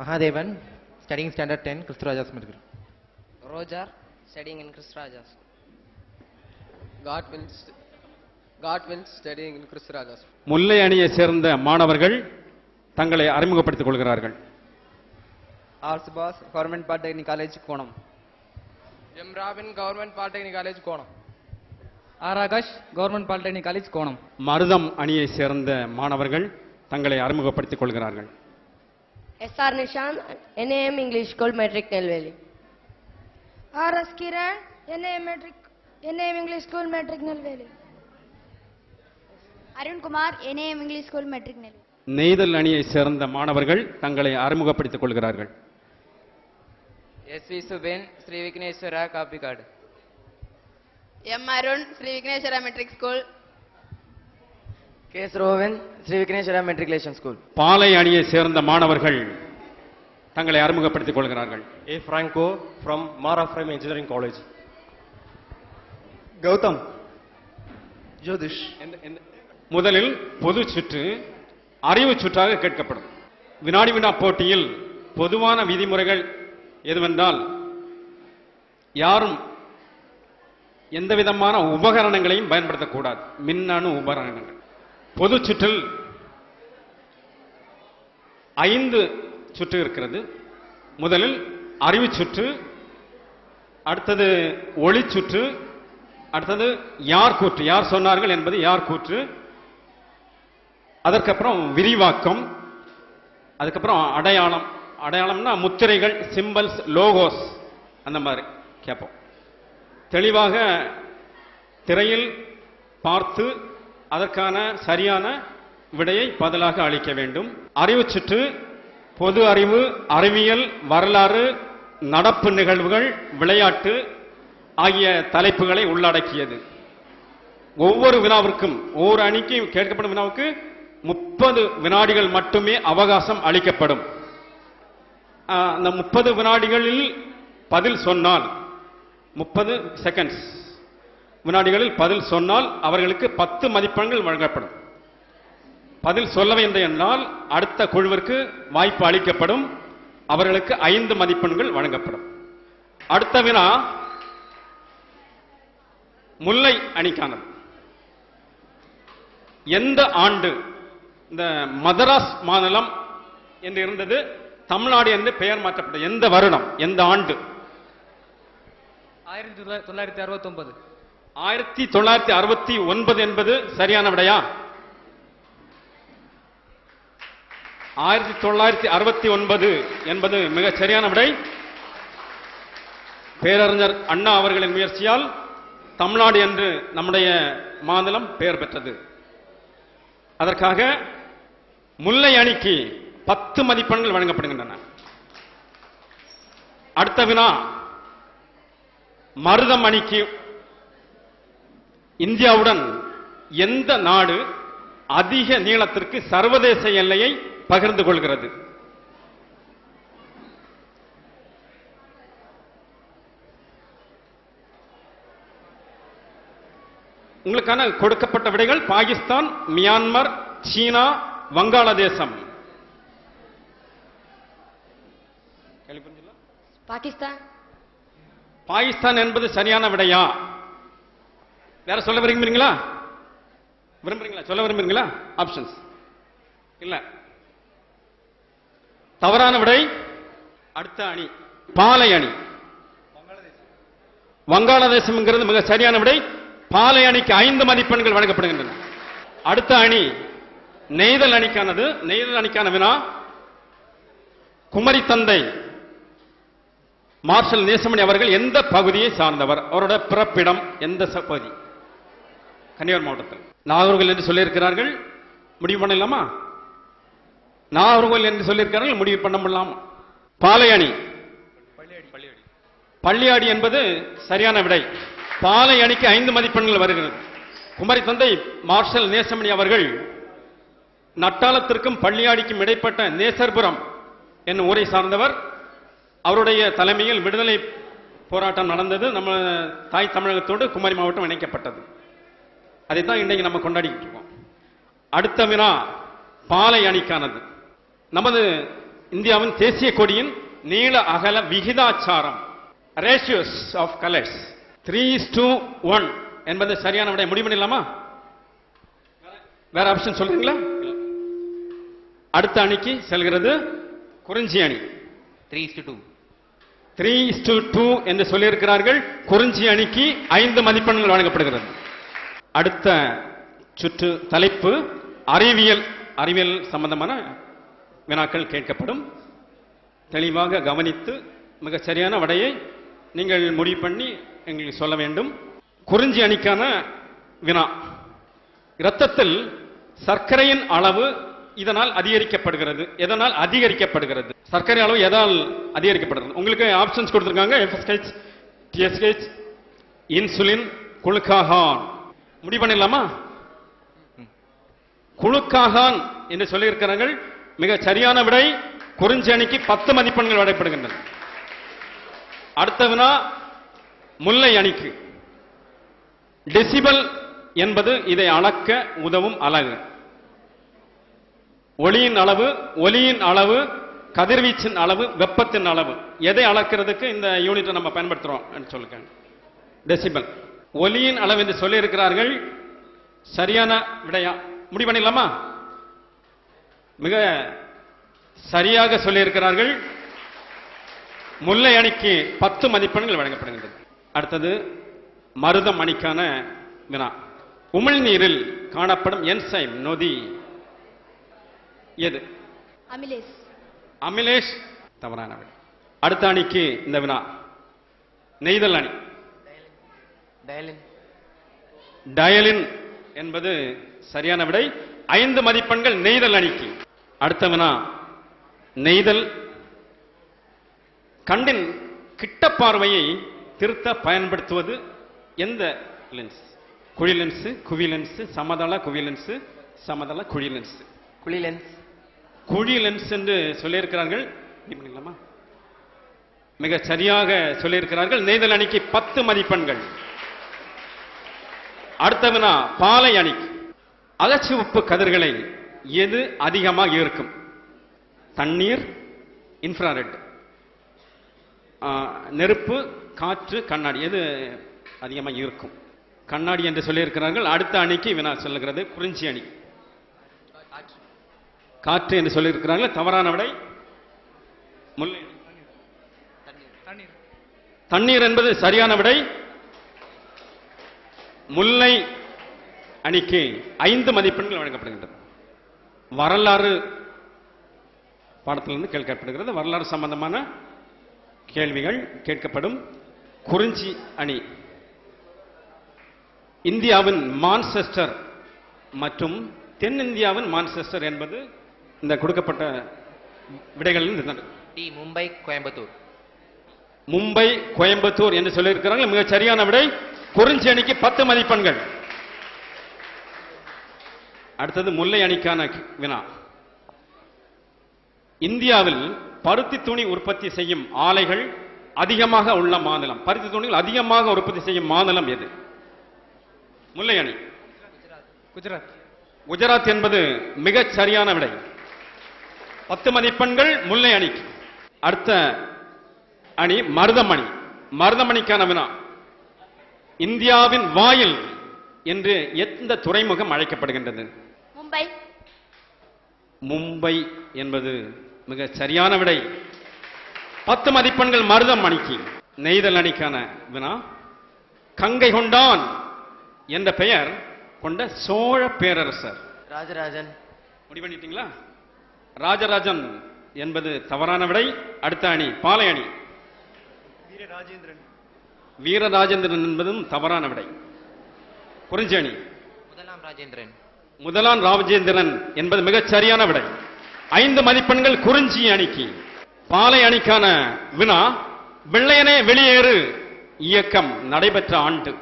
Mahadevan studying standard ten கிறிஸ்துராஜாசம் இருக்கிறோம் Roger studying in கிறிஸ்துராஜாஸ் God Wills God Wills studying in கிறிஸ்துராஜாஸ் Mullai அணியை சேர்ந்த மாணவர்கள் தங்களை அறிமுகப்படுத்திக் கொள்கிறார்கள். R Subash government polytechnic college Konam M Robin government polytechnic college Konam R Akash government polytechnic college Konam Marutham அணியை சேர்ந்த மாணவர்கள் தங்களை அறிமுகப்படுத்திக் கொள்கிறார்கள். S.R. Nishan, NAM English School, Metric Nelveli. R.S. Kiran, NAM, Metric, NAM English School, Metric Nelveli. Arun Kumar NAM English School, Metric Nelveli. நெய்தல் அணியை சேர்ந்த மாணவர்கள் தங்களை அறிமுகப்படுத்திக் கொள்கிறார்கள் S V Suben Sri Vigneshwara Kappikkadu M Arun Sri Vigneshwara matric school K Rovan Sri Vigneshwara matriculation school Palai அணியை சேர்ந்த மாணவர்கள் தங்களை அறிமுகப்படுத்திக் கொள்கிறார்கள். ஏ பிராங்கோ ஃப்ரம் மாராஃப்ரம் இன்ஜினியரிங் காலேஜ் கௌதம் ஜோதிஷ் முதலில் பொது சுற்று அறிவு சுற்றாக கேட்கப்படும். வினாடி வினா போட்டியில் பொதுவான விதிமுறைகள் எதுவென்றால் யாரும் எந்த விதமான உபகரணங்களையும் பயன்படுத்தக்கூடாது. மின்னணு உபகரணங்கள். பொது சுற்றில் ஐந்து சுற்று இருக்கிறது. முதலில் அறிவு சுற்று அடுத்தது ஒளி சுற்று அடுத்தது யார் கூற்று? யார் சொன்னார்கள் என்பது யார் கூற்று? அதற்கப்புறம் விரிவாக்கம் அதுக்கப்புறம் அடையாளம். அடையாளம்னா முத்திரைகள் சிம்பல்ஸ் லோகோஸ் அந்த மாதிரி கேட்போம். தெளிவாக திரையில் பார்த்து அதற்கான சரியான விடையை பதிலாக அளிக்க வேண்டும். அறிவு சுற்று பொது அறிவு அறிவியல் வரலாறு நடப்பு நிகழ்வுகள் விளையாட்டு ஆகிய தலைப்புகளை உள்ளடக்கியது. ஒவ்வொரு வினாவிற்கும் ஒவ்வொரு அணிக்கு கேட்கப்படும் வினாவுக்கு முப்பது வினாடிகள் மட்டுமே அவகாசம் அளிக்கப்படும். அந்த முப்பது வினாடிகளில் பதில் சொன்னால் முப்பது செகண்ட்ஸ் வினாடிகளில் பதில் சொன்னால் அவர்களுக்கு பத்து மதிப்பெண்கள் வழங்கப்படும். பதில் சொல்லவில்லை என்றால் அடுத்த குழுவிற்கு வாய்ப்பு அளிக்கப்படும். அவர்களுக்கு ஐந்து மதிப்பெண்கள் வழங்கப்படும். அடுத்த வினா முல்லை அணிக்கானது எந்த ஆண்டு இந்த மதராஸ் மாநிலம் என்று இருந்தது? தமிழ்நாடு என்று பெயர் மாற்றப்பட்டது. எந்த வருடம்? எந்த ஆண்டு? ஆயிரத்தி தொள்ளாயிரத்தி தொள்ளாயிரத்தி அறுபத்தொன்பது. ஆயிரத்தி தொள்ளாயிரத்தி அறுபத்தி ஒன்பது என்பது சரியான விடையா? ஆயிரத்தி தொள்ளாயிரத்தி அறுபத்தி ஒன்பது என்பது மிக சரியான விடை. பேரறிஞர் அண்ணா அவர்களின் முயற்சியால் தமிழ்நாடு என்று நம்முடைய மாநிலம் பெயர் பெற்றது. அதற்காக முல்லை அணிக்கு பத்து மதிப்பெண்கள் வழங்கப்படுகின்றன. அடுத்த வினா மருதம் அணிக்கு இந்தியாவுடன் எந்த நாடு அதிக நீளத்திற்கு சர்வதேச எல்லையை பகிர்ந்து கொள்கிறது உங்களுக்கான கொடுக்கப்பட்ட விடைகள் பாகிஸ்தான் மியான்மர் சீனா வங்காளதேசம்? Pakistan. பாகிஸ்தான் என்பது சரியான விடையா வேற சொல்ல விரும்புறீங்களா? விரும்புறீங்களா? சொல்ல விரும்புறீங்களா? ஆப்ஷன்ஸ் இல்ல. தவறான விடை அடுத்த அணி. பாலை அணி. வங்காளதேசம்ங்கிறது மிக சரியான விடை. பாலை அணிக்கு ஐந்து மதிப்பெண்கள் வழங்கப்படுகின்றன. அடுத்த அணி நெய்தல் அணிக்கானது. நெய்தல் அணிக்கான வினா குமரி தந்தை மார்ஷல் நேசமணி அவர்கள் எந்த பகுதியை சார்ந்தவர்? அவரோட பிறப்பிடம் எந்த பகுதி? கன்னியாகுமரி மாவட்டத்தில். நாகர்கோவில் என்று சொல்லியிருக்கிறார்கள் முடிவு பண்ணலாமா? நாகர்கோவில் என்று சொல்லியிருக்கிறார்கள் முடிவு பண்ண முடியலாமா? பாலையணி. பள்ளியாடி என்பது சரியான விடை. பாலை அணிக்கு ஐந்து மதிப்பெண்கள் வருகிறது. குமரி தந்தை மார்ஷல் நேசமணி அவர்கள் நட்டாளத்திற்கும் பள்ளியாடிக்கும் இடைப்பட்ட நேசர்புரம் என்னும் ஊரை சார்ந்தவர். அவருடைய தலைமையில் விடுதலை போராட்டம் நடந்தது. நம்ம தாய் தமிழகத்தோடு குமரி மாவட்டம் இணைக்கப்பட்டது. அதைத்தான் இன்றைக்கு நம்ம கொண்டாடிக்கிட்டு இருக்கோம். அடுத்த வினா பாலை அணிக்கானது. நமது இந்தியாவின் தேசிய கொடியின் நீள அகல விகிதாச்சாரம் ratios of colours three two one என்பது சரியான விடை. முடிவு பண்ணிடலாமா? வேற ஆப்ஷன் சொல்றீங்களா? அடுத்த அணிக்கு செல்கிறது குறிஞ்சி அணி. Three two three two two என்று சொல்லியிருக்கிறார்கள். குறிஞ்சி அணிக்கு ஐந்து மதிப்பெண்கள் வழங்கப்படுகிறது. அடுத்த சுற்று தலைப்பு அறிவியல். அறிவியல் சம்பந்தமான வினாக்கள் கேட்கப்படும். தெளிவாக கவனித்து மிகச்சரியான சரியான விடையை நீங்கள் முடிவு பண்ணி எங்களுக்கு சொல்ல வேண்டும். குறிஞ்சி அணிக்கான வினா. இரத்தத்தில் சர்க்கரையின் அளவு இதனால் அதிகரிக்கப்படுகிறது. எதனால் அதிகரிக்கப்படுகிறது? சர்க்கரை அளவு எதால் அதிகரிக்கப்படுகிறது? உங்களுக்கு ஆப்ஷன்ஸ் கொடுத்துருக்காங்க. FSH TSH insulin glucagon. முடிவு பண்ணிடலாமா? குழுக்காகான் என்று சொல்லியிருக்கிறார்கள் மிக சரியான விடை குறிஞ்சி அணிக்கு பத்து மதிப்பெண்கள் வழங்கப்படுகின்றன அடுத்த வினா முல்லை அணிக்கு. டெசிபல் என்பது இதை அளக்க உதவும் அலகு. ஒளியின் அளவு ஒலியின் அளவு கதிர்வீச்சின் அளவு வெப்பத்தின் அளவு. எதை அளக்கிறதுக்கு இந்த யூனிட்டை நம்ம பயன்படுத்துறோம் சொல்லுங்க. டெசிபல். ஒலியின் அளவு என்று சொல்லி இருக்கிறார்கள் சரியான விடையா? முடிவு பண்ணிடலாமா? மிக சரியாக சொல்லி இருக்கிறார்கள் முல்லை அணிக்கு பத்து மதிப்பெண்கள் வழங்கப்படுகின்றது. அடுத்தது மருதம் அணிக்கான வினா. உமிழ்நீரில் காணப்படும் என்சைம் நொதி எது? அமிலேஷ். தவறான விடை அடுத்த அணிக்கு இந்த வினா. நெய்தல் அணி. டயலின் டயலின் என்பது சரியான விடை. ஐந்து மதிப்பெண்கள் நெய்தல் அணிக்கு. அடுத்த வினா நெய்தல். கண்டின் கிட்ட பார்வையை திருத்த பயன்படுத்துவது எந்த லென்ஸ் குழி லென்ஸ் குவி லென்ஸ் சமதள குவி லென்ஸ் சமதள குழி லென்ஸ் குழி லென்ஸ் குழி லென்ஸ் என்று சொல்லியிருக்கிறார்கள். மிக சரியாக சொல்லியிருக்கிறார்கள். நெய்தல் அணிக்கு பத்து மதிப்பெண்கள். அடுத்த வினா பாலை அணிக்கு அகச்சிவப்பு கதிர்களை எது அதிகமாக இருக்கும் தண்ணீர் இன்ஃப்ராரெட் நெருப்பு காற்று கண்ணாடி. எது அதிகமாக இருக்கும் கண்ணாடி என்று சொல்லியிருக்கிறார்கள். அடுத்த அணிக்கு வினா சொல்லுகிறது குறிஞ்சி அணி. காற்று என்று சொல்லியிருக்கிறார்கள். தவறான விடை முல்லை தண்ணீர் என்பது சரியான விடை முல்லை அணிக்கு ஐந்து மதிப்பெண்கள் வழங்கப்படுகின்றது. வரலாறு பாடத்திலிருந்து கேட்கப்படுகிறது. வரலாறு சம்பந்தமான கேள்விகள் கேட்கப்படும். குறிஞ்சி அணி. இந்தியாவின் மான்செஸ்டர் மற்றும் தென்னிந்தியாவின் மான்செஸ்டர் என்பது இந்த கொடுக்கப்பட்ட விடைகளில் டி மும்பை கோயம்புத்தூர். மும்பை கோயம்புத்தூர் என்று சொல்லியிருக்கிறார்கள். மிக சரியான விடை குறிஞ்சி அணிக்கு பத்து மதிப்பெண்கள். அடுத்தது முல்லை அணிக்கான வினா. இந்தியாவில் பருத்தி துணி உற்பத்தி செய்யும் ஆலைகள் அதிகமாக உள்ள மாநிலம். பருத்தி துணிகள் அதிகமாக உற்பத்தி செய்யும் மாநிலம் எது? முல்லை அணி. குஜராத். குஜராத் என்பது மிகச் சரியான விடை. பத்து மதிப்பெண்கள் முல்லை அணிக்கு. அடுத்த அணி மருதமணி. மருதமணிக்கான வினா. இந்தியாவின் வாயில் என்று எந்த துறைமுகம் அழைக்கப்படுகின்றது? மும்பை. மும்பை என்பது மிக சரியான விடை. பத்து மதிப்பெண்கள் மருதம் அணிக்கு. நெய்தல் அணிக்கான வினா. கங்கை கொண்டான் என்ற பெயர் கொண்ட சோழ பேரரசர். ராஜராஜன். முடிவு பண்ணிட்டீங்களா? ராஜராஜன் என்பது தவறான விடை. அடுத்த அணி பாலை அணி. வீரராஜேந்திரன் என்பதும் தவறான விடை. குறிஞ்சி அணி முதலாம் ராஜேந்திரன். முதலாம் ராஜேந்திரன் என்பது மிகச் சரியான விடை. ஐந்து மதிப்பெண்கள் குறிஞ்சி அணிக்கு. பாலை அணிக்கான வினா வெள்ளையனே வெளியேறு இயக்கம் நடைபெற்ற ஆண்டு.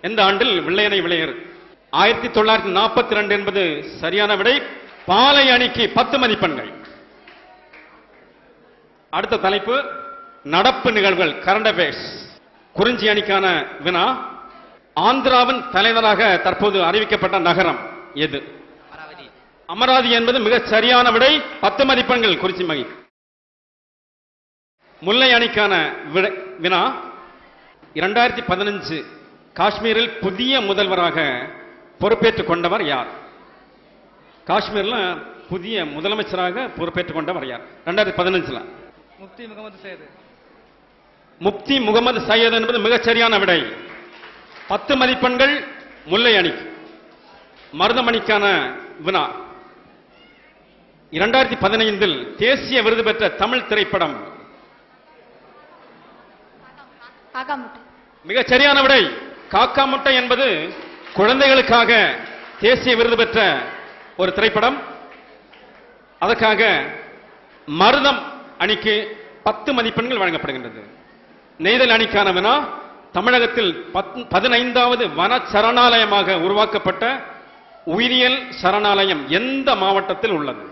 எந்த ஆண்டில் வெள்ளையனை வெளியேறு? ஆயிரத்தி தொள்ளாயிரத்தி நாற்பத்தி ரெண்டு என்பது சரியான விடை. பாலை அணிக்கு பத்து மதிப்பெண்கள். அடுத்த தலைப்பு நடப்பு நிகழ்வுகள் கரண்ட் அஃபேர்ஸ் குறிஞ்சி அணிக்கான வினா ஆந்திராவின் தலைவராக தற்போது அறிவிக்கப்பட்ட நகரம் எது? அமராவதி. என்பது மிக சரியான விடை பத்து மதிப்பெண்கள் குறிச்சி மகி. முல்லை அணிக்கான வினா இரண்டாயிரத்தி பதினஞ்சு காஷ்மீரில் புதிய முதல்வராக பொறுப்பேற்றுக் கொண்டவர் யார்? காஷ்மீர்ல புதிய முதலமைச்சராக பொறுப்பேற்றுக் கொண்டவர் யார்? ரெண்டாயிரத்தி பதினஞ்சுல. முஃப்தி முகமது சையது முப்தி முகமது சையத் என்பது மிகச் சரியான விடை. பத்து மதிப்பெண்கள் முல்லை அணிக்கு மருதமணிக்கான வினா. இரண்டாயிரத்தி பதினைந்தில் தேசிய விருது பெற்ற தமிழ் திரைப்படம். மிகச் சரியான விடை. காக்கா முட்டை என்பது குழந்தைகளுக்காக தேசிய விருது பெற்ற ஒரு திரைப்படம். அதற்காக மருதம் அணிக்கு பத்து மதிப்பெண்கள் வழங்கப்படுகின்றது. நெய்தல் அணிக்கான வினா தமிழகத்தில் பத்- பதினைந்தாவது வன சரணாலயமாக உருவாக்கப்பட்ட உயிரியல் சரணாலயம் எந்த மாவட்டத்தில் உள்ளது?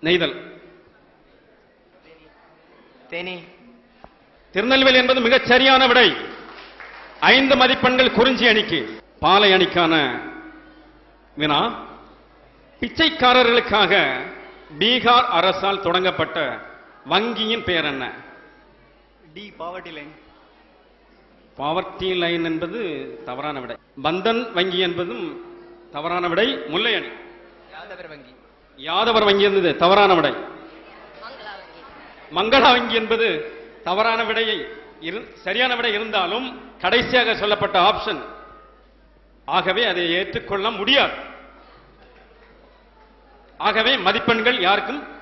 நெய்தல். தேனி. திருநெல்வேலி என்பது மிகச் சரியான விடை. ஐந்து மதிப்பெண்கள் குறிஞ்சி அணிக்கு. பாலை அணிக்கான வினா. பிச்சைக்காரர்களுக்காக பீகார் அரசால் தொடங்கப்பட்ட வங்கியின் பெயர் என்ன? D poverty line poverty line என்பது தவறான விடை. பந்தன் வங்கி என்பதும் தவறான விடை. முல்லை அணி யாதவர் வங்கி. யாதவர் வங்கி என்பது தவறான விடை. மங்களா வங்கி. மங்களா வங்கி என்பது தவறான விடையை இரு- சரியான விடை இருந்தாலும் கடைசியாக சொல்லப்பட்ட ஆப்ஷன் ஆகவே அதை ஏற்றுக்கொள்ள முடியாது. ஆகவே மதிப்பெண்கள் யாருக்கும்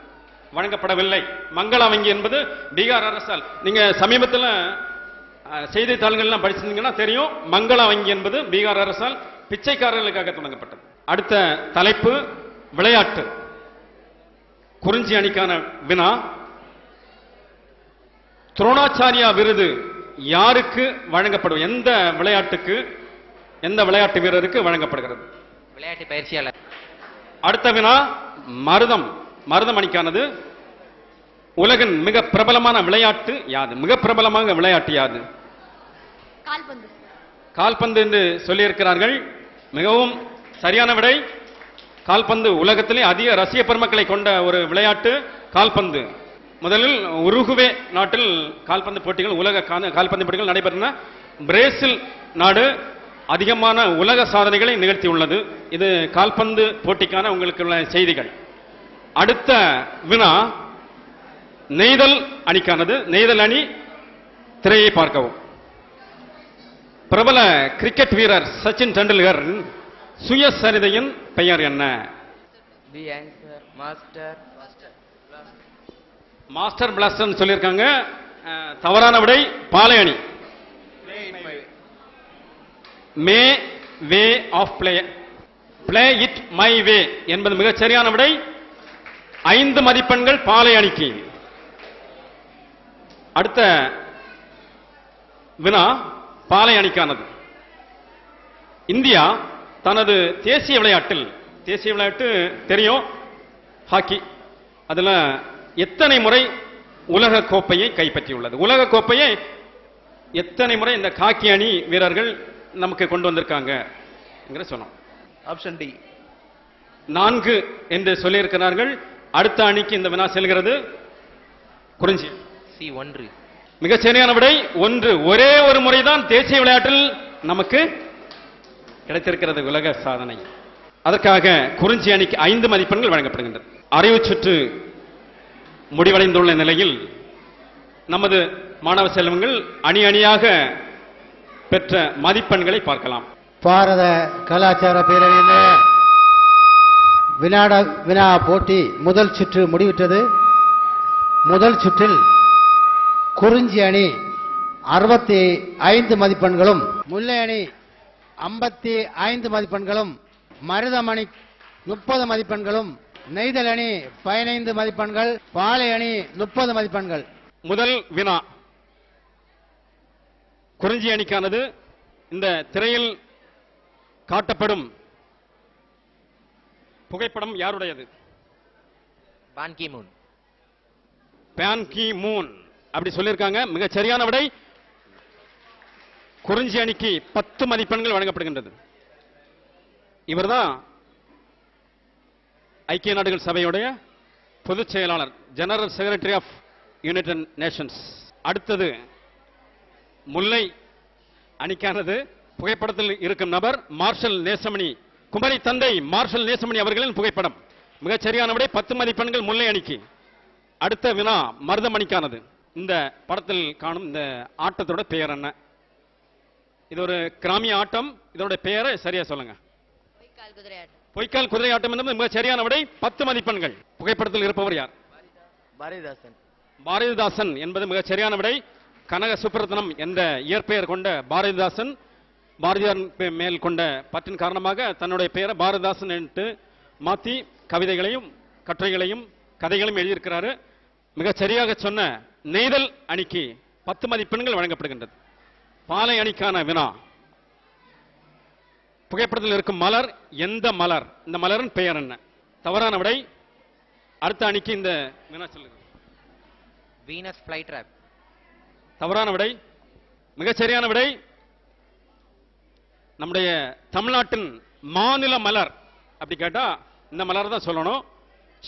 வழங்கப்படவில்லை மங்களா வங்கி என்பது பீகார் அரசால். நீங்க சமீபத்தில் செய்தித்தாள்கள்லாம் படிச்சிருந்தீங்கன்னா தெரியும். மங்களா வங்கி என்பது பீகார் அரசால் பிச்சைக்காரர்களுக்காக தொடங்கப்பட்டது. அடுத்த தலைப்பு விளையாட்டு. குறிஞ்சி அணிக்கான வினா. துரோணாச்சாரியா விருது யாருக்கு வழங்கப்படும்? எந்த விளையாட்டுக்கு எந்த விளையாட்டு வீரருக்கு வழங்கப்படுகிறது? விளையாட்டு பயிற்சியாளர். அடுத்த வினா மருதம். மருதம் அணிக்கானது உலகின் மிக பிரபலமான விளையாட்டு யாது? மிக பிரபலமாக விளையாட்டு யாது? கால்பந்து. கால்பந்து என்று சொல்லியிருக்கிறார்கள். மிகவும் சரியான விடை. கால்பந்து உலகத்திலே அதிக ரசிக பெருமக்களை கொண்ட ஒரு விளையாட்டு கால்பந்து. முதலில் உருகுவே நாட்டில் கால்பந்து போட்டிகள் உலக கால்பந்து போட்டிகள் நடைபெற்றன. பிரேசில் நாடு அதிகமான உலக சாதனைகளை நிகழ்த்தியுள்ளது. இது கால்பந்து போட்டிக்கான உங்களுக்கு உள்ள செய்திகள். அடுத்த வினா நெய்தல் அணிக்கானது நெய்தல் அணி திரையை பார்க்கவும். பிரபல கிரிக்கெட் வீரர் சச்சின் டெண்டுல்கர் சுயசரிதையின் பெயர் என்ன? The answer master master blaster சொல்லியிருக்காங்க. தவறான விடை பாலை அணி. May way of play play it my way என்பது மிகச் சரியான விடை. ஐந்து மதிப்பெண்கள் பாலை அணிக்கு. அடுத்த வினா பாலை அணிக்கானது. இந்தியா தனது தேசிய விளையாட்டில் தேசிய விளையாட்டு தெரியும் ஹாக்கி. அதுல எத்தனை முறை உலக கோப்பையை கைப்பற்றியுள்ளது? உலக கோப்பையை எத்தனை முறை இந்த ஹாக்கி அணி வீரர்கள் நமக்கு கொண்டு வந்திருக்காங்க சொன்னோம் Option D. நான்கு என்று சொல்லியிருக்கிறார்கள். அடுத்த அணிக்கு இந்த வினா செல்கிறது குறிஞ்சி. சி ஒன்று. சரியான விடை ஒன்று. ஒரே ஒரு முறைதான் தேசிய விளையாட்டில் நமக்கு கிடைத்திருக்கிறது உலக சாதனை. அதற்காக குறிஞ்சி அணிக்கு ஐந்து மதிப்பெண்கள் வழங்கப்படுகின்றது அறிவு சுற்று முடிவடைந்துள்ள நிலையில் நமது மாணவ செல்வங்கள் அணி அணியாக பெற்ற மதிப்பெண்களை பார்க்கலாம். பாரத கலாச்சார பேரவையின் வினாட வினா போட்டி முதல் சுற்று முடிவிட்டது. முதல் சுற்றில் குறிஞ்சி அணி அறுபத்தி ஐந்து மதிப்பெண்களும் முல்லை அணி ஐம்பத்தி ஐந்து மதிப்பெண்களும் மருதமணி முப்பது மதிப்பெண்களும் நெய்தல் அணி பதினைந்து மதிப்பெண்கள் பாலை அணி முப்பது மதிப்பெண்கள். முதல் வினா. குறிஞ்சி அணிக்கானது இந்த திரையில் காட்டப்படும் புகைப்படம் யாருடையது? Ban Ki Moon Ban Ki Moon அப்படி சொல்லியிருக்காங்க. மிகச் சரியான விடை. குறிஞ்சி அணிக்கு பத்து மதிப்பெண்கள் வழங்கப்படுகின்றது. இவர்தான் ஐக்கிய நாடுகள் சபையுடைய பொதுச் செயலாளர் general secretary of United Nations அடுத்தது முல்லை அணிக்கானது புகைப்படத்தில் இருக்கும் நபர் மார்ஷல் நேசமணி குமரி தந்தை மார்ஷல் நேசமணி அவர்களின் புகைப்படம். மிகச் சரியான விடை பத்து மதிப்பெண்கள் முல்லை அணிக்கு. அடுத்த வினா மருதமணிக்கானது இந்த படத்தில் காணும் இந்த ஆட்டத்தோட பெயர் என்ன? இது ஒரு கிராமிய ஆட்டம். இதோட பெயரை சரியா சொல்லுங்க. பொய்க்கால் குதிரை ஆட்டம். என்பது மிகச் சரியான விடை பத்து மதிப்பெண்கள். புகைப்படத்தில் இருப்பவர் யார்? பாரதிதாசன். பாரதிதாசன் என்பது மிகச் சரியான விடை. கனக சுப்ரத்னம் என்ற இயற்பெயர் கொண்ட பாரதிதாசன். பாரதியார் மேல் கொண்ட பற்றின் காரணமாக தன்னுடைய பெயரை பாரதிதாசன் என்று மாத்தி கவிதைகளையும் கட்டுரைகளையும் கதைகளையும் எழுதியிருக்கிறாரு. மிகச் சரியாக சொன்ன நெய்தல் அணிக்கு பத்து மதிப்பெண்கள் வழங்கப்படுகின்றது. பாலை அணிக்கான வினா. புகைப்படத்தில் இருக்கும் மலர் எந்த மலர்? இந்த மலரின் பெயர் என்ன? தவறான விடை. அடுத்த அணிக்கு இந்த வினா சொல்லுங்க. வீனஸ் ஃப்ளை ட்ராப் தவறான விடை. மிகச் சரியான விடை. நம்முடைய தமிழ்நாட்டின் மாநில மலர். அப்படி கேட்டா இந்த மலர் தான் சொல்லணும்.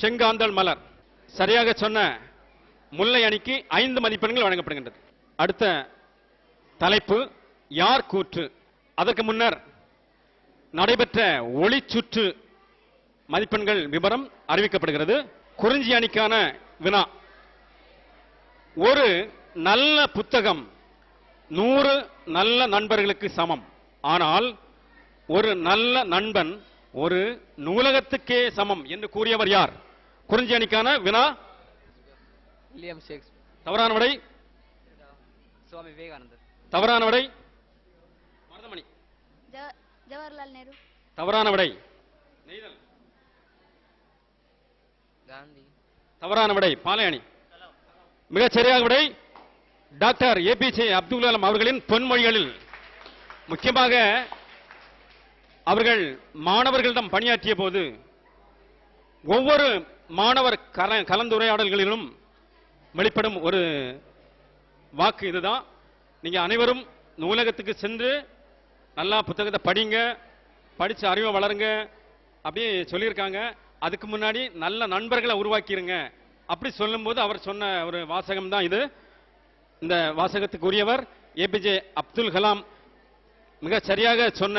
செங்காந்தல் மலர். சரியாக சொன்ன முல்லை அணிக்கு ஐந்து மதிப்பெண்கள் வழங்கப்படுகின்றது. அடுத்த தலைப்பு யார் கூற்று? அதற்கு முன்னர் நடைபெற்ற ஒளிச்சுற்று மதிப்பெண்கள் விவரம் அறிவிக்கப்படுகிறது. குறிஞ்சி அணிக்கான வினா. ஒரு நல்ல புத்தகம் நூறு நல்ல நண்பர்களுக்கு சமம். ஆனால் ஒரு நல்ல நண்பன் ஒரு நூலகத்துக்கே சமம் என்று கூறியவர் யார்? குறிஞ்சி அணிக்கான வினா? வில்லியம் ஷேக்ஸ்பியர் தவறான விடை? சுவாமி விவேகானந்தர். தவறான விடை? மருதமணி. ஜவஹர்லால் நேரு. தவறான விடை? காந்தி. தவறான விடை? பாலையணி. மிகச் சரியாக விடை? டாக்டர் ஏபிஜே அப்துல் கலாம் அவர்களின் பொன்மொழிகளில். முக்கியமாக அவர்கள் மாணவர்களிடம் பணியாற்றிய போது ஒவ்வொரு மாணவர் கல- கலந்துரையாடல்களிலும் வெளிப்படும் ஒரு வாக்கு இதுதான். நீங்க அனைவரும் நூலகத்துக்கு சென்று நல்லா புத்தகத்தை படிங்க படிச்சு அறிவை வளருங்க அப்படி சொல்லியிருக்காங்க. அதுக்கு முன்னாடி நல்ல நண்பர்களை உருவாக்கிருங்க. அப்படி சொல்லும்போது அவர் சொன்ன ஒரு வாசகம் தான் இது. இந்த வாசகத்துக்கு உரியவர் ஏபிஜே அப்துல் கலாம் மிக சரியாக சொன்ன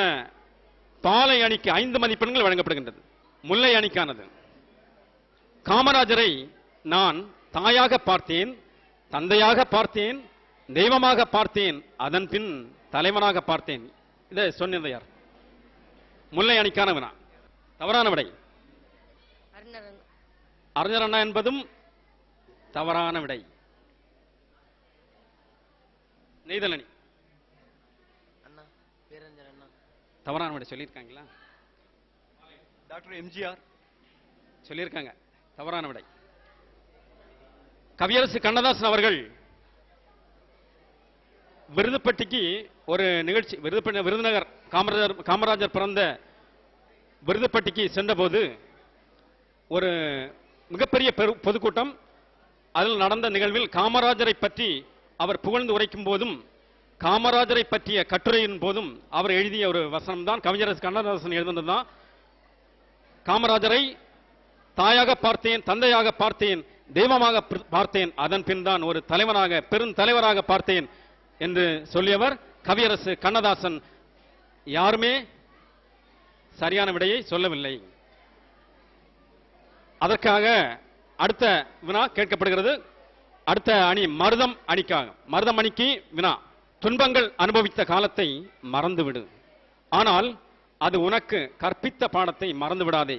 பாலை அணிக்கு ஐந்து மதிப்பெண்கள் வழங்கப்படுகின்றது. முல்லை அணிக்கானது. காமராஜரை நான் தாயாக பார்த்தேன் தந்தையாக பார்த்தேன் தெய்வமாக பார்த்தேன் அதன் பின் தலைவனாக பார்த்தேன். இதை சொன்னது யார்? முல்லை அணிக்கான வினா தவறான விடை. அறிஞர் அண்ணா. என்பதும் தவறான விடை. நெய்தல் அணி அண்ணா பேரஞ்சர் அண்ணா தவறான சொல்லியிருக்காங்களா? டாக்டர் எம்ஜிஆர். சொல்லியிருக்காங்க. தவறான விடை கவியரசு கண்ணதாசன் அவர்கள் விருதுப்பட்டிக்கு ஒரு நிகழ்ச்சி விருதுப்பட்டி விருதுநகர் காமராஜர் காமராஜர் பிறந்த விருதுப்பட்டிக்கு சென்றபோது ஒரு மிகப்பெரிய பெரு பொதுக்கூட்டம் அதில் நடந்த நிகழ்வில் காமராஜரை பற்றி அவர் புகழ்ந்து உரைக்கும் போதும் காமராஜரை பற்றிய கட்டுரையின் போதும் அவர் எழுதிய ஒரு வசனம் தான் கவிஞரசு கண்ணதாசன் எழுதினது தான் காமராஜரை தாயாக பார்த்தேன் தந்தையாக பார்த்தேன் தெய்வமாக பார்த்தேன் அதன் பின் தான் ஒரு தலைவனாக பெருந்தலைவராக பார்த்தேன் என்று சொல்லியவர் கவியரசு கண்ணதாசன். யாருமே சரியான விடையை சொல்லவில்லை. அதற்காக அடுத்த வினா கேட்கப்படுகிறது. அடுத்த அணி மருதம் அணிக்காக மருதம் அணிக்கு வினா. துன்பங்கள் அனுபவித்த காலத்தை மறந்துவிடு. ஆனால் அது உனக்கு கற்பித்த பாடத்தை மறந்து விடாதே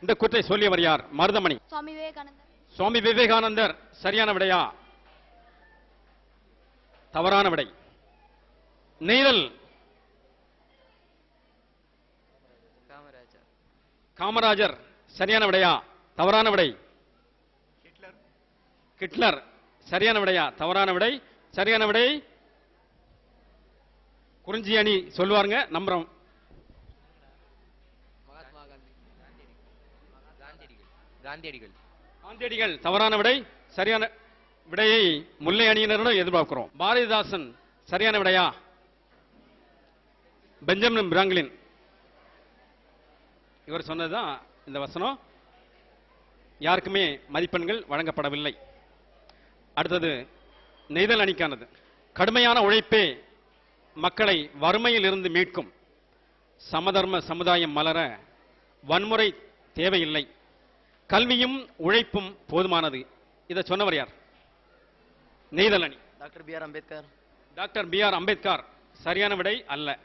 இந்த குற்றை சொல்லியவர் யார்? மருதமணி. சுவாமி விவேகானந்தர். சுவாமி விவேகானந்தர். சரியான விடையா? தவறான விடை. காமராஜர். காமராஜர். சரியான விடையா? தவறான விடை. ஹிட்லர். சரியான விடையா? தவறான விடை. சரியான விடை. குறிஞ்சி அணி சொல்லுவாருங்க நம்புறோம். காந்தியடிகள். தவறான விடை சரியான விடையை முல்லை அணியினரிடம் எதிர்பார்க்கிறோம். பாரதிதாசன் சரியான விடையா? Benjamin Franklin. இவர் சொன்னதுதான் இந்த வசனம். யாருக்குமே மதிப்பெண்கள் வழங்கப்படவில்லை. அடுத்தது நெய்தல் அணிக்கானது. கடுமையான உழைப்பே மக்களை வறுமையில் இருந்து மீட்கும் சமதர்ம சமுதாயம் மலர வன்முறை தேவையில்லை. கல்வியும் உழைப்பும் போதுமானது. இதை சொன்னவர் யார்? நெய்தல் அணி. Doctor B R Ambedkar. Doctor B R Ambedkar சரியான விடை அல்ல.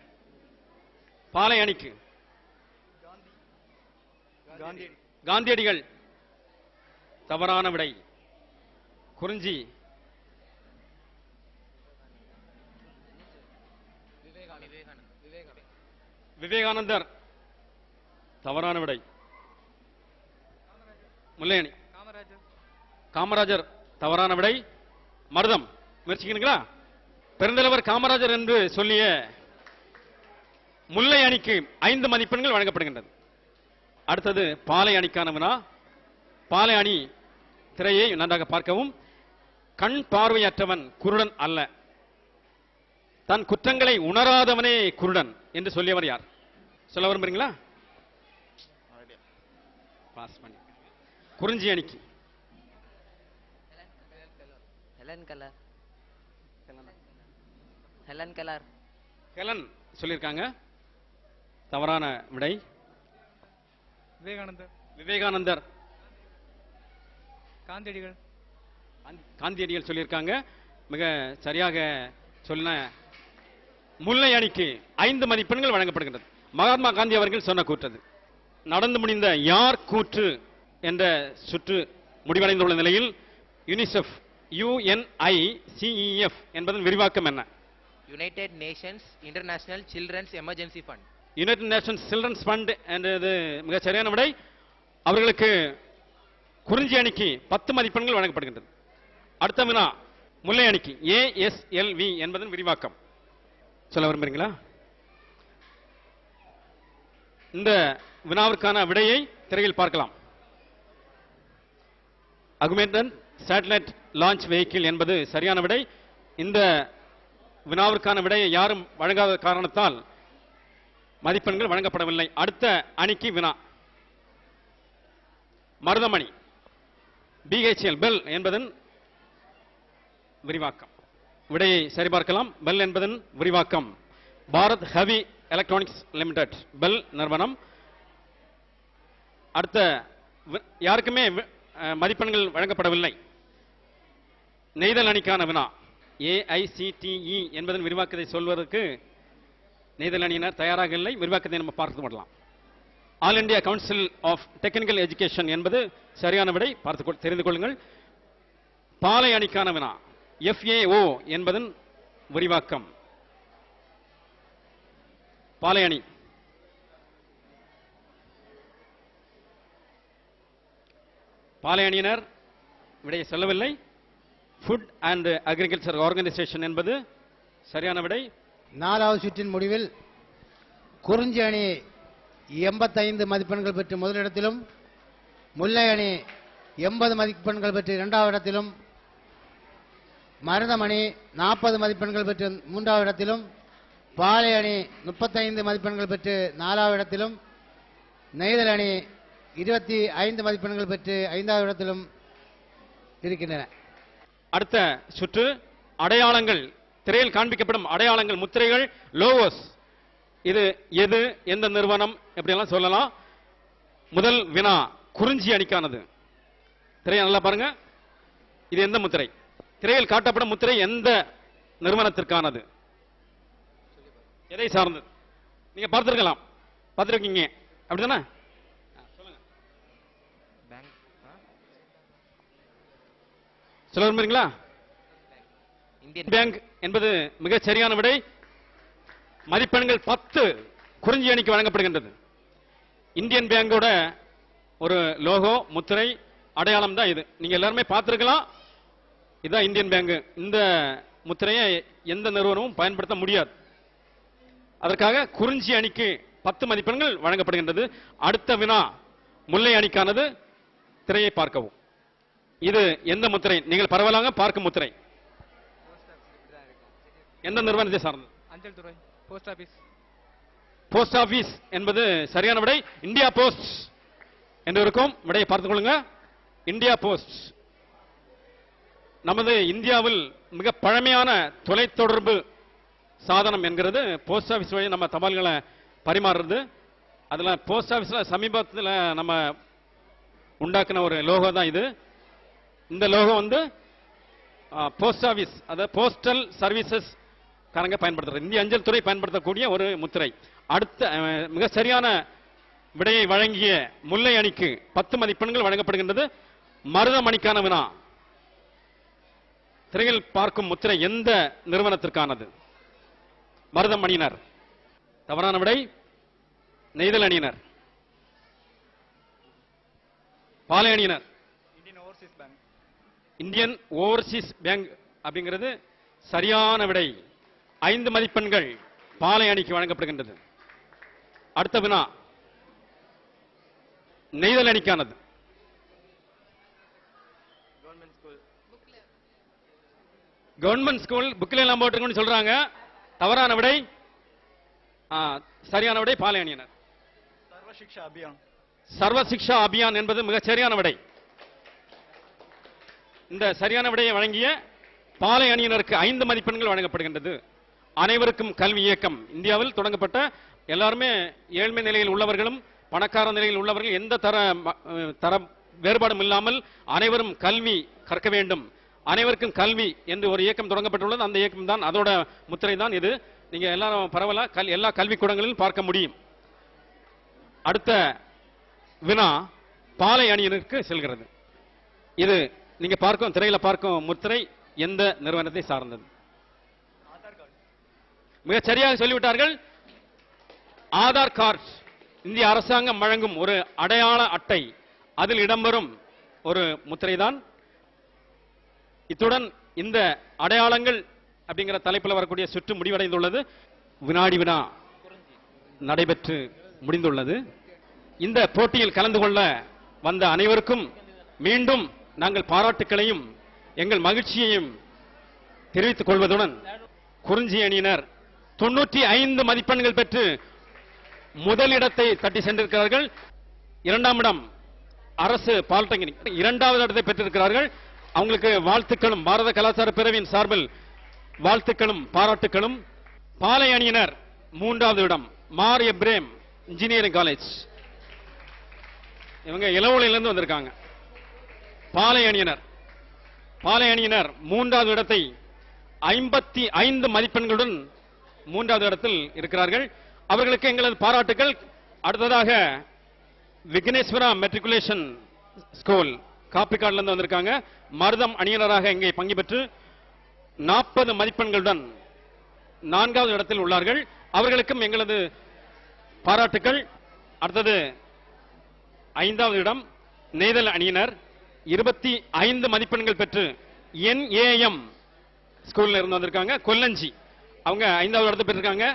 பாலை அணிக்கு. காந்தி காந்தியடிகள். தவறான விடை. குறிஞ்சி விவேகானந்தர் தவறான விடை. முல்லையணி. காமராஜர் காமராஜர் தவறான விடை. மருதம் முயற்சிக்கிறீங்களா? பெருந்தலைவர் காமராஜர் என்று சொல்லிய முல்லை அணிக்கு ஐந்து மதிப்பெண்கள் வழங்கப்படுகின்றது. அடுத்தது பாலை அணிக்கான வினா பாலை அணி திரையை நன்றாக பார்க்கவும். கண் பார்வையற்றவன் குருடன் அல்ல. தன் குற்றங்களை உணராதவனே குருடன் என்று சொல்லியவர் யார்? சொல்ல விரும்புறீங்களா? பாஸ் பண்ணி. குறிஞ்சி அணிக்கு. Helen Keller Helen Keller Helen சொல்லியிருக்காங்க. தவறான விடை. விவேகானந்தர். விவேகானந்தர். காந்தியடிகள். காந்தி- காந்தியடிகள் சொல்லியிருக்காங்க. மிக சரியாக சொன்ன முல்லை அணிக்கு ஐந்து மதிப்பெண்கள் வழங்கப்படுகின்றது. மகாத்மா காந்தி அவர்கள் சொன்ன கூற்றது. நடந்து முடிந்த யார் கூற்று என்ற சுற்று முடிவடைந்துள்ள நிலையில் யுனிசெஃப் யுஎன்ஐசிஇஎஃப் என்பதன் விரிவாக்கம் என்ன? United Nations International Children's Emergency Fund United Nations Children's Fund என்றது மிக சரியான விடை. அவர்களுக்கு குறிஞ்சி அணிக்கு பத்து மதிப்பெண்கள் வழங்கப்படுகின்றது. அடுத்த வினா முல்லை அணிக்கு ஏஎஸ்எல்வி என்பதன் விரிவாக்கம். சொல்ல விரும்புறீங்களா? இந்த வினாவிற்கான விடையை திரையில் பார்க்கலாம். அகுமெண்டன் சேட்டலைட் லான்ச் வெஹிக்கிள் என்பது சரியான விடை. இந்த வினாவிற்கான விடையை யாரும் வழங்காத காரணத்தால் மதிப்பெண்கள் வழங்கப்படவில்லை. அடுத்த அணிக்கு வினா. மருதமணி. பிஹெச்எல் பெல் என்பதன் விரிவாக்கம். விடையை சரிபார்க்கலாம். பெல் என்பதன் விரிவாக்கம். Bharat heavy electronics limited BEL நிறுவனம். அடுத்த யாருக்குமே மதிப்பெண்கள் வழங்கப்படவில்லை. நெய்தல் அணிக்கான வினா. ஏஐசிடிஇ என்பதன் விரிவாக்கத்தை சொல்வதற்கு நெய்தல் அணியினர் தயாராக இல்லை. விரிவாக்கத்தை நம்ம பார்த்து விடலாம் all India council of technical education என்பது சரியான விடை. பார்த்து கொள்- தெரிந்து கொள்ளுங்கள். பாலை அணிக்கான வினா. எஃப்ஏஓ என்பதன் விரிவாக்கம். பாலை அணி பாலை அணியினர் விடையை சொல்லவில்லை. ஃபுட் அண்ட் அக்ரிகல்ச்சர் ஆர்கனைசேஷன் என்பது சரியான விடை. நாலாவது சுற்றின் முடிவில் குறிஞ்சி அணி எண்பத்தைந்து மதிப்பெண்கள் பெற்று முதலிடத்திலும் முல்லை அணி எண்பது மதிப்பெண்கள் பெற்று இரண்டாவது இடத்திலும் மருதமணி நாற்பது மதிப்பெண்கள் பெற்று மூன்றாவது இடத்திலும் பாலை அணி முப்பத்தைந்து மதிப்பெண்கள் பெற்று நாலாவது இடத்திலும் நெய்தல் அணி இருபத்தி ஐந்து மதிப்பெண்கள் பெற்று ஐந்தாவது இடத்திலும் இருக்கின்றன. அடுத்த சுற்று அடையாளங்கள். திரையில் காண்பிக்கப்படும் அடையாளங்கள் முத்திரைகள் லோவோஸ் இது எது எந்த நிறுவனம் எப்படியெல்லாம் சொல்லலாம். முதல் வினா குறிஞ்சி அணிக்கானது. திரையை நல்லா பாருங்க. இது எந்த முத்திரை? திரையில் காட்டப்படும் முத்திரை எந்த நிறுவனத்திற்கானது? எதை சார்ந்தது? நீங்க பார்த்திருக்கலாம். பார்த்திருக்கீங்க. அப்படிதானே பேங்க் சொல்ல விரும்புறீங்களா? இந்தியன் பேங்க் என்பது மிகச் சரியான விடை. மதிப்பெண்கள் பத்து குறிஞ்சி அணிக்கு வழங்கப்படுகின்றது. இந்தியன் பேங்கோட ஒரு லோகோ முத்திரை அடையாளம் தான் இது. நீங்க எல்லாருமே பார்த்திருக்கலாம். இதுதான் இந்தியன் பேங்க். இந்த முத்திரையை எந்த நிறுவனமும் பயன்படுத்த முடியாது. அதற்காக குறிஞ்சி அணிக்கு பத்து மதிப்பெண்கள் வழங்கப்படுகின்றது. அடுத்த வினா முல்லை அணிக்கானது. திரையை பார்க்கவும். இது எந்த முத்திரை? நீங்கள் பரவலாக பார்க்கும் முத்திரை. எந்த நிறுவனத்தை சார்ந்தது? அஞ்சல் துறை போஸ்ட் ஆபீஸ். போஸ்ட் ஆபீஸ் என்பது சரியான விடை. இந்தியா போஸ்ட் என்று இருக்கும். விடையை பார்த்துக் கொள்ளுங்க. India post. நமது இந்தியாவில் மிக பழமையான தொலைத்தொடர்பு சாதனம் என்கிறது. போஸ்ட் ஆஃபீஸ் வழி நம்ம தபால்களை பரிமாறுறது. அதில் போஸ்ட் ஆஃபீஸில் சமீபத்தில் நம்ம உண்டாக்குன ஒரு லோகோ தான் இது. இந்த லோகோ வந்து போஸ்ட் ஆஃபீஸ் அதாவது போஸ்டல் சர்வீசஸ் காரங்க பயன்படுத்துறது. இந்திய அஞ்சல் துறை பயன்படுத்தக்கூடிய ஒரு முத்திரை. அடுத்த மிக சரியான விடையை வழங்கிய முல்லை அணிக்கு பத்து மதிப்பெண்கள் வழங்கப்படுகின்றது. மருதமணிக்கான வினா. திரையில் பார்க்கும் முத்திரை எந்த நிறுவனத்திற்கானது? மருதமணியினர் தவறான விடை நெய்தல் அணியினர். பாலை அணியினர். Indian overseas bank. Indian overseas bank அப்படிங்கிறது சரியான விடை. ஐந்து மதிப்பெண்கள் பாலை அணிக்கு வழங்கப்படுகின்றது. அடுத்த வினா நெய்தல் அணிக்கானது. கவர்மெண்ட் ஸ்கூல் கவர்மெண்ட் ஸ்கூல் புக்கில் எல்லாம் போட்டிருக்கோம்னு சொல்றாங்க. தவறான விடை சரியான விடை பாலை அணியினர் சர்வ சிக்ஷா அபியான். சர்வ சிக்ஷா அபியான் என்பது மிகச் சரியான விடை. இந்த சரியான விடையை வழங்கிய பாலை அணியினருக்கு ஐந்து மதிப்பெண்கள் வழங்கப்படுகின்றது. அனைவருக்கும் கல்வி இயக்கம். இந்தியாவில் தொடங்கப்பட்ட எல்லாருமே ஏழ்மை நிலையில் உள்ளவர்களும் பணக்கார நிலையில் உள்ளவர்கள் எந்த தர தர வேறுபாடும் இல்லாமல் அனைவரும் கல்வி கற்க வேண்டும். அனைவருக்கும் கல்வி என்று ஒரு இயக்கம் தொடங்கப்பட்டுள்ளது. அந்த இயக்கம் தான் அதோட முத்திரை தான் இது. நீங்க எல்லாரும் பரவலா கல் எல்லா கல்விக்கூடங்களிலும் பார்க்க முடியும். அடுத்த வினா பாலை அணியினருக்கு செல்கிறது. இது நீங்க பார்க்கும் திரையில பார்க்கும் முத்திரை எந்த நிறுவனத்தை சார்ந்தது? மிக சரியாக சொல்லிவிட்டார்கள். ஆதார் கார்டு. இந்திய அரசாங்கம் வழங்கும் ஒரு அடையாள அட்டை. அதில் இடம்பெறும் ஒரு முத்திரை தான் இத்துடன் இந்த அடையாளங்கள் அப்படிங்கிற தலைப்பில் வரக்கூடிய சுற்று முடிவடைந்துள்ளது. வினாடி வினா நடைபெற்று முடிந்துள்ளது. இந்த போட்டியில் கலந்து கொள்ள வந்த அனைவருக்கும் மீண்டும் நாங்கள் பாராட்டுக்களையும் எங்கள் மகிழ்ச்சியையும் தெரிவித்துக் கொள்வதுடன் குறிஞ்சி அணியினர் தொண்ணூற்றி ஐந்து மதிப்பெண்கள் பெற்று முதலிடத்தை தட்டி சென்றிருக்கிறார்கள். இரண்டாம் இடம் அரசு பாலிடெக்னிக் இரண்டாவது இடத்தை பெற்றிருக்கிறார்கள். அவங்களுக்கு வாழ்த்துக்களும். பாரத கலாச்சார பிரிவின் சார்பில் வாழ்த்துக்களும் பாராட்டுக்களும். பாலை அணியினர் மூன்றாவது இடம் மார் எப்ரேம் இன்ஜினியரிங் காலேஜ். இவங்க இளவலையிலிருந்து வந்திருக்காங்க. பாலை அணியினர். பாலை அணியினர் மூன்றாவது இடத்தை ஐம்பத்தி ஐந்து மதிப்பெண்களுடன் மூன்றாவது இடத்தில் இருக்கிறார்கள். அவர்களுக்கு எங்களது பாராட்டுகள் அடுத்ததாக விக்னேஸ்வரா மெட்ரிகுலேஷன் ஸ்கூல் காப்பிக்காடுலேருந்து வந்திருக்காங்க. மருதம் அணியினராக இங்கே பங்கு பெற்று நாற்பது மதிப்பெண்களுடன் நான்காவது இடத்தில் உள்ளார்கள். அவர்களுக்கும் எங்களது பாராட்டுக்கள். அடுத்தது ஐந்தாவது இடம் நெய்தல் அணியினர். இருபத்தி ஐந்து மதிப்பெண்கள் பெற்று என்ஏஎம் ஸ்கூல்ல இருந்து வந்திருக்காங்க. கொல்லஞ்சி. அவங்க ஐந்தாவது இடத்தை பெற்றிருக்காங்க.